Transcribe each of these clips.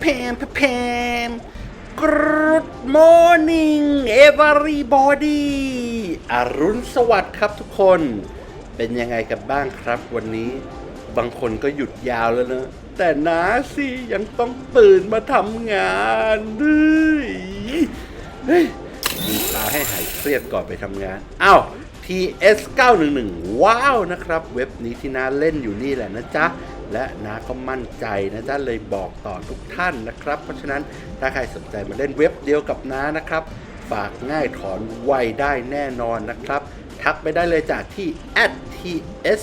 แพมแพม Good morning everybody อรุณสวัสดิ์ครับทุกคน เป็นยังไงกันบ้างครับวันนี้ บางคนก็หยุดยาวแล้วนะ แต่น้าสิยังต้องตื่นมาทำงานเฮ้ยเฮ้ยมีตาให้หายเครียดก่อนไปทำงาน อ้าว TS 911ว้าวนะครับ เว็บนี้ที่น้าเล่นอยู่นี่แหละนะจ๊ะ และน้าก็มั่นใจนะจ๊ะเลยบอกต่อทุกท่านนะครับ เพราะฉะนั้นถ้าใครสนใจมาเล่นเว็บเดียวกับน้านะครับ ฝากง่ายถอนไวได้แน่นอนนะครับ ทักไปได้เลยจากที่ @ts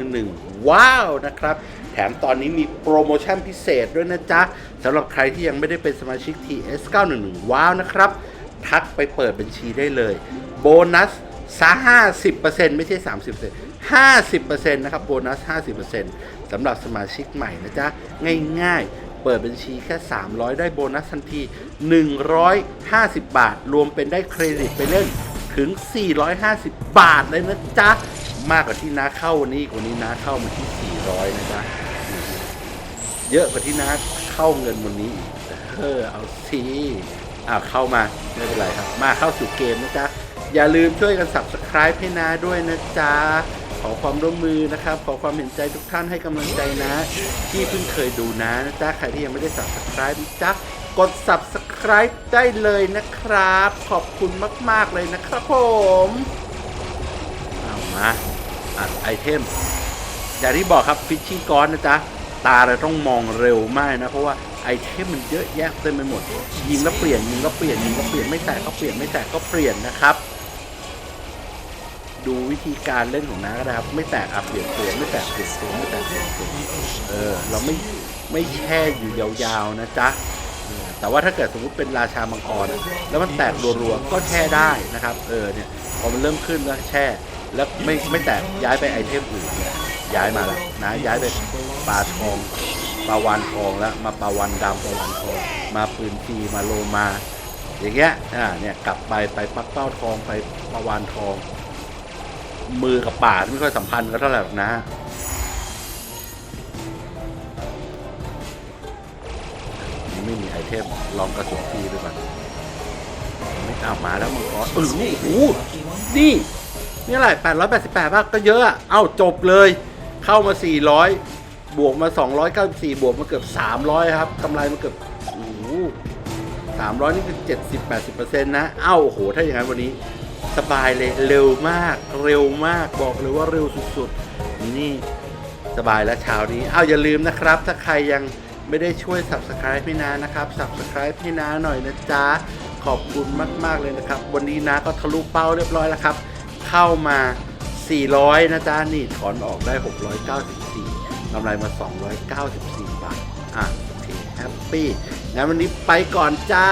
911 ว้าวนะครับ แถมตอนนี้มีโปรโมชั่นพิเศษด้วยนะจ๊ะสำหรับใครที่ยังไม่ได้เป็นสมาชิก TS 911 ว้าวนะครับ ทักไปเปิดบัญชีได้เลย โบนัส ซะ50%ไม่ใช่ 30% 50%นะครับโบนัส 50%สำหรับสมาชิกใหม่นะจ๊ะ ง่ายๆ เปิดบัญชีแค่ 300 ได้โบนัสทันที 150 บาท รวมเป็นได้เครดิตไปเล่นถึง 450 บาทเลยนะจ๊ะ มากกว่าที่น้าเข้าวันนี้กวันนี้น้าเข้ามาที่ 400 นะจ๊ะ เยอะกว่าที่น้าเข้าเงินวันนี้เออเอาสิอ้าวเข้ามาไม่เป็นไรครับ มาเข้าสู่เกมนะจ๊ะ อย่าลืมช่วยกัน subscribe ให้น้าด้วยนะจ๊ะ ขอความร่วมมือนะครับ ขอความเห็นใจทุกท่านให้กำลังใจนะ ที่เพิ่งเคยดูนะนะจ๊ะ ใครที่ยังไม่ได้ subscribe นะจ๊ะกด subscribe ได้เลยนะครับ ขอบคุณมาก ๆ เลยนะครับผมเอามาอัดไอเทมอย่างที่บอกครับฟิชชิ่งก้อนนะจ๊ะ ตาเราต้องมองเร็วมากนะ เพราะว่าไอเทมมันเยอะแยะเต็มไปหมด ยิงแล้วเปลี่ยนยิงก็เปลี่ยนยิงก็เปลี่ยนไม่แตกก็เปลี่ยนไม่แตกก็เปลี่ยนนะครับ ดูวิธีการเล่นของน้าก็ได้ครับ ไม่แตกอะเปลี่ยนตัวไม่แตกเปลี่ยนตัวไม่แตกเปลี่ยนตัวเออเราไม่ไม่แช่อยู่ยาวๆนะจ๊ะแต่ว่าถ้าเกิดสมมุติเป็นราชามังกรอะแล้วมันแตกรัวๆก็แช่ได้นะครับ เออเนี่ยพอมันเริ่มขึ้นแล้วแช่แล้วไม่ไม่แตกย้ายไปไอเทมอื่นเนี่ยย้ายมาแล้วนะย้ายไปปลาทองปลาวานทองแล้วมาปลาวานดำปลาวานทองมาปืนทีมาโลมา อย่างเงี้ยอ่าเนี่ยกลับไปไปปักเป้าทองไปปลาวานทอง มือกับป่ากไม่ค่อยสัมพันธ์กันเท่าไหร่หรอกนะ นี่ไม่มีไอเทมลองกระสุนทีดูก่อนไม่เอามาแล้วมังกรเออโอ้โหนี่นี่อะไร888ป่ะก็เยอะอะเอ้าจบเลย เข้ามา 400 บวกมา 294 บวกมาเกือบ 300 ครับกำไรมาเกือบโอ้โห300 นี่คือ 70-80%นะ เอ้าโอ้โห ถ้าอย่างนั้นวันนี้ สบายเลยเร็วมากเร็วมากบอกเลยว่าเร็วสุดๆ นี่สบายแล้วเช้านี้เอาอย่าลืมนะครับ ถ้าใครยังไม่ได้ช่วย subscribe ให้นานะครับ subscribe ให้นาหน่อยนะจ๊ะ ขอบคุณมาก ๆ เลยนะครับ วันนี้นาก็ทะลุเป้าเรียบร้อยแล้วครับ เข้ามา 400 นะจ๊ะ นี่ถอนออกได้ 694กำไรมา 294 บาท อะโอเคแฮปปี้งั้นวันนี้ไปก่อนจ้า